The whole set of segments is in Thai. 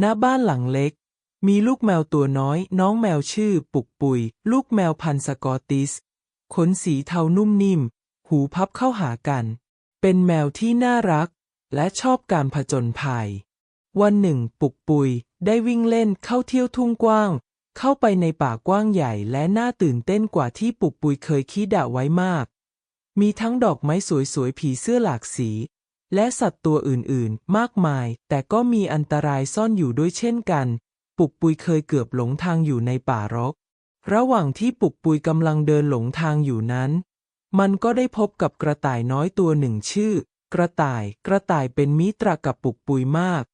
ณบ้านหลังเล็ก มีลูกแมวตัวน้อย น้องแมวชื่อ ปุกปุย ลูกแมวพันธุ์สกอติส ขนสีเทานุ่มนิ่ม หูพับเข้าหากัน เป็นแมวที่น่ารัก และชอบการผจญภัย วันหนึ่ง ปุกปุยได้วิ่งเล่นเข้าเที่ยวทุ่งกว้าง เข้าไปในป่ากว้างใหญ่และน่าตื่นเต้นกว่าที่ปุกปุยเคยคิดเอาไว้มาก มีทั้งดอกไม้สวยๆผีเสื้อหลากสี และสัตว์ตัวอื่นๆ มากมาย แต่ก็มีอันตรายซ่อนอยู่ด้วยเช่นกัน ปุกปุยเคยเกือบหลงทางอยู่ในป่ารก ระหว่างที่ปุกปุยกำลังเดินหลงทางอยู่นั้น มันก็ได้พบกับกระต่ายน้อยตัวหนึ่งชื่อ กระต่าย กระต่ายเป็นมิตรกับปุกปุยมาก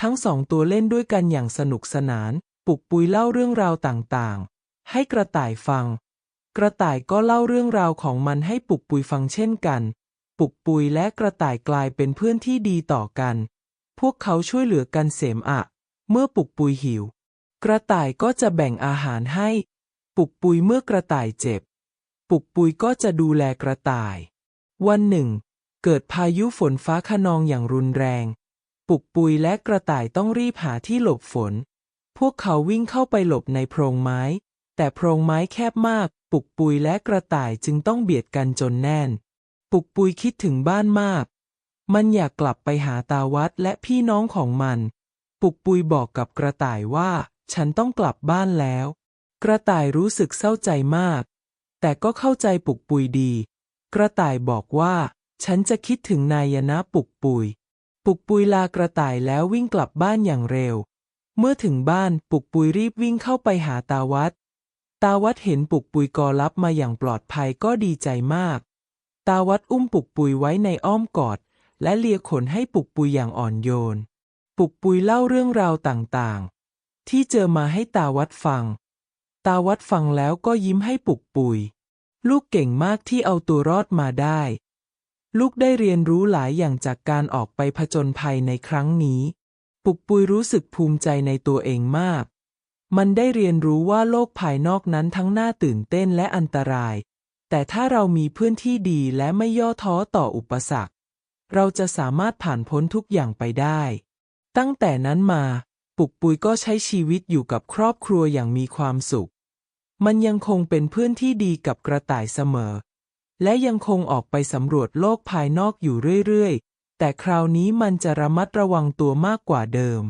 ทั้งสองตัวเล่นด้วยกันอย่างสนุกสนาน ปุกปุยเล่าเรื่องราวต่างๆ ให้กระต่ายฟัง กระต่ายก็เล่าเรื่องราวของมันให้ปุกปุยฟังเช่นกัน ปุกปุยและกระต่ายกลายเป็นเพื่อนที่ดีต่อกัน พวกเขาช่วยเหลือกันเสมอะ เมื่อปุกปุยหิว กระต่ายก็จะแบ่งอาหารให้ ปุกปุยเมื่อกระต่ายเจ็บ ปุกปุยก็จะดูแลกระต่าย วันหนึ่ง เกิดพายุฝนฟ้าคะนองอย่างรุนแรง ปุกปุยและกระต่ายต้องรีบหาที่หลบฝน พวกเขาวิ่งเข้าไปหลบในโพรงไม้ แต่โพรงไม้แคบมาก ปุกปุยและกระต่ายจึงต้องเบียดกันจนแน่น ปุกปุยคิดถึงบ้านมาก มันอยากกลับไปหาตาวัดและพี่น้องของมัน ปุกปุยบอกกับกระต่ายว่า ฉันต้องกลับบ้านแล้ว กระต่ายรู้สึกเศร้าใจมาก แต่ก็เข้าใจปุกปุยดี กระต่ายบอกว่า ฉันจะคิดถึงนายนะปุกปุย ปุกปุยลากระต่ายแล้ววิ่งกลับบ้านอย่างเร็ว เมื่อถึงบ้านปุกปุยรีบวิ่งเข้าไปหาตาวัด ตาวัดเห็นปุกปุยกอรับมาอย่างปลอดภัยก็ดีใจมาก ตาวัดอุ้มปุกปุยไว้ในอ้อมกอด และเลียขนให้ปุกปุยอย่างอ่อนโยน ปุกปุยเล่าเรื่องราวต่างๆ ที่เจอมาให้ตาวัดฟัง ตาวัดฟังแล้วก็ยิ้มให้ปุกปุย ลูกเก่งมากที่เอาตัวรอดมาได้ ลูกได้เรียนรู้หลายอย่างจากการออกไปผจญภัยในครั้งนี้ ปุกปุยรู้สึกภูมิใจในตัวเองมาก มันได้เรียนรู้ว่าโลกภายนอกนั้นทั้งน่าตื่นเต้นและอันตราย แต่ถ้าเรามีเพื่อนที่ดีและไม่ย่อท้อต่ออุปสรรค เราจะสามารถผ่านพ้นทุกอย่างไปได้ ตั้งแต่นั้นมา ปุกปุยก็ใช้ชีวิตอยู่กับครอบครัวอย่างมีความสุข มันยังคงเป็นเพื่อนที่ดีกับกระต่ายเสมอ และยังคงออกไปสำรวจโลกภายนอกอยู่เรื่อย ๆ แต่คราวนี้มันจะระมัดระวังตัวมากกว่าเดิม